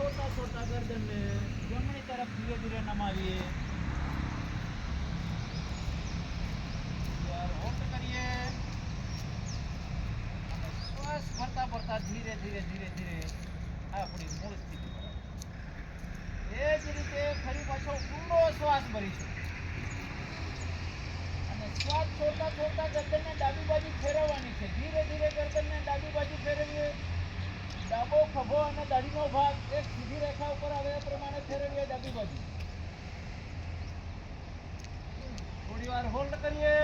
છોડતા છોટા ગરદનને જમણી તરફ ધીરે ધીરે નમાવીએ. ધીરે ધીરે ધીરે ધીરે આપણી મૂળ સ્થિતિ એ જ રીતે ફરી પાછો ઊંડો શ્વાસ ભરીશું. અને શ્વાસ છોડતા છોડતા ગરદનને ડાબી બાજુ ફેરવવાની છે. ધીરે ધીરે ગરદનને ડાબી બાજુ ફેરવીએ. ડાબો ખભો અને દાઢીનો ભાગ એક સીધી રેખા ઉપર આવે એ પ્રમાણે ફેરવીએ ડાબી બાજુ. થોડી વાર હોલ્ડ કરીએ.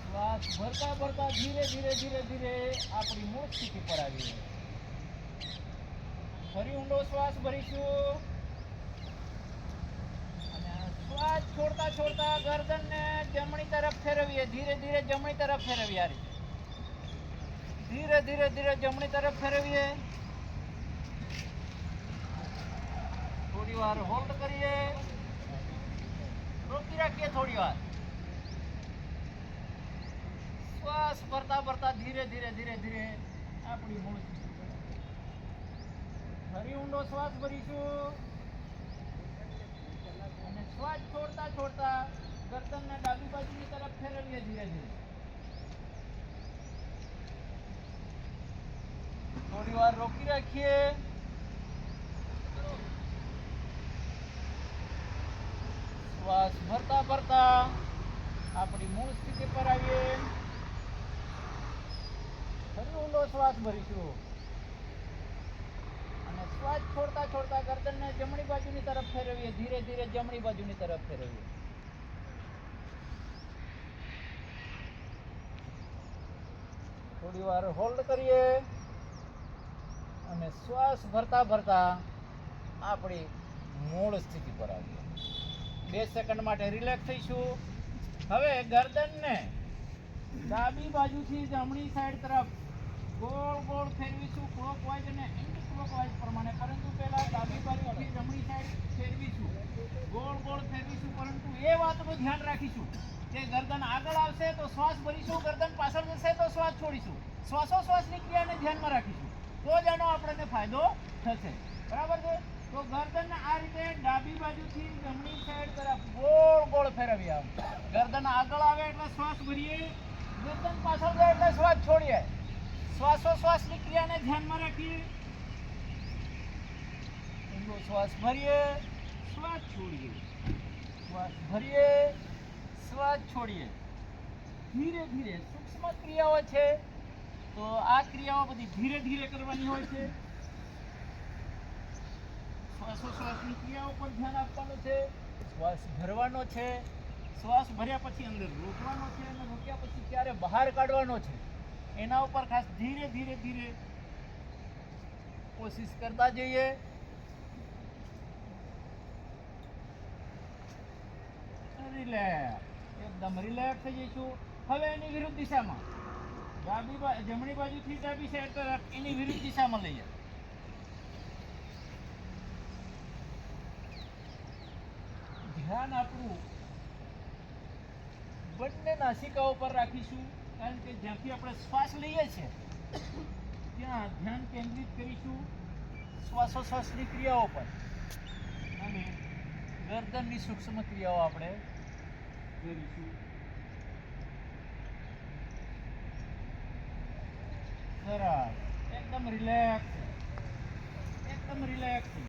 શ્વાસ ભરતા ભરતા ધીરે ધીરે ધીરે ધીરે આપણી મૂળ સ્થિતિ પર આવીએ. ફરી ઊંડો શ્વાસ ભરીશું અને શ્વાસ છોડતા છોડતા ગરદનને જમણી તરફ ફેરવીએ. ધીરે ધીરે જમણી તરફ ફેરવીએ આ રીતે. ધીરે ધીરે ધીરે જમણી તરફ ફેરવીએ. થોડી વાર હોલ્ડ કરીએ. રોકી રાખીએ થોડી વાર. શ્વાસ ભરતા ભરતા ધીરે ધીરે ધીરે ધીરે આપણી મૂળ ફરી ઊંડો શ્વાસ ભરીશું અને શ્વાસ છોડતા છોડતા ગરદનને ડાબી બાજુની તરફ ફેરવીએ ધીરે થોડી વાર રોકી રાખીએ. શ્વાસ ભરતા ભરતા આપણી મૂળ સ્થિતિ પર આવીએ. ફરી ઊંડો શ્વાસ ભરીશું. અને શ્વાસ છોડતા છોડતા ગરદનને જમણી બાજુની તરફ ફેરવીએ. ધીરે ધીરે જમણી બાજુની તરફ ફેરવીએ. થોડી વાર હોલ્ડ કરીએ અને શ્વાસ ભરતા ભરતા આપણી મૂળ સ્થિતિ પર આવીએ. બે સેકન્ડ માટે રિલેક્સ થઈશું. હવે ગરદનને ડાબી બાજુથી જમણી સાઈડ તરફ ગોળ ગોળ ફેરવીશું. ક્લોકવાઇઝ અને એન્ટી ક્લોકવાઇઝ પ્રમાણે. પરંતુ પહેલા ડાબી બાજુથી જમણી સાઈડ ફેરવીશું. ગોળ ગોળ ફેરવીશું. પરંતુ એ વાતનું ધ્યાન રાખીશું. કે ગરદન આગળ આવશે તો શ્વાસ ભરીશું, ગરદન પાછળ જશે તો શ્વાસ છોડીશું. શ્વાસોશ્વાસની ક્રિયાને ધ્યાનમાં રાખીશું. તો જ આનો આપણને ફાયદો થશે. બરાબર છે? તો ગરદન આ રીતે ડાબી બાજુથી જમણી સાઈડ તરફ ગોળ ગોળ ફેરવી આમ. ગરદન આગળ આવે એટલે શ્વાસ ભરીએ. ગરદન પાછળ જાય એટલે શ્વાસ છોડીએ. શ્વાસોશ્વાસની ક્રિયાને ધ્યાનમાં રાખીએ. ઊંડો શ્વાસ ભરીએ. શ્વાસ છોડીએ. શ્વાસ ભરીએ. શ્વાસ છોડીએ. ધીરે ધીરે સૂક્ષ્મ ક્રિયાઓ છે, તો આ ક્રિયાઓ બધી ધીરે ધીરે કરવાની હોય છે. શ્વાસોશ્વાસની ક્રિયાઓ પર ધ્યાન આપવાનું છે. શ્વાસ ભરવાનો છે. શ્વાસ ભર્યા પછી અંદર રોકવાનો છે અને રોક્યા પછી ક્યારે બહાર કાઢવાનો છે. એના ઉપર ખાસ ધીરે ધીરે ધીરે કોશિશ કરતા જઈએ. રિલેક્સ એકદમ રિલેક્સ થઈ જઈશું. હવે એની વિરુદ્ધ દિશામાં. ડાબી જમણી બાજુથી ડાબી સાઈડ તરફ એની વિરુદ્ધ દિશામાં લઈએ. ધ્યાન આપણું. બંને નાસિકાઓ પર રાખીશું, કારણ કે જ્યાંથી આપણે શ્વાસ લઈએ છીએ, ત્યાં ધ્યાન કેન્દ્રિત કરીશું શ્વાસોશ્વાસની ક્રિયાઓ પર. અને ગરદનની સૂક્ષ્મ ક્રિયાઓ આપણે કરીશું સરસ એકદમ રિલેક્સ એકદમ રિલેક્સ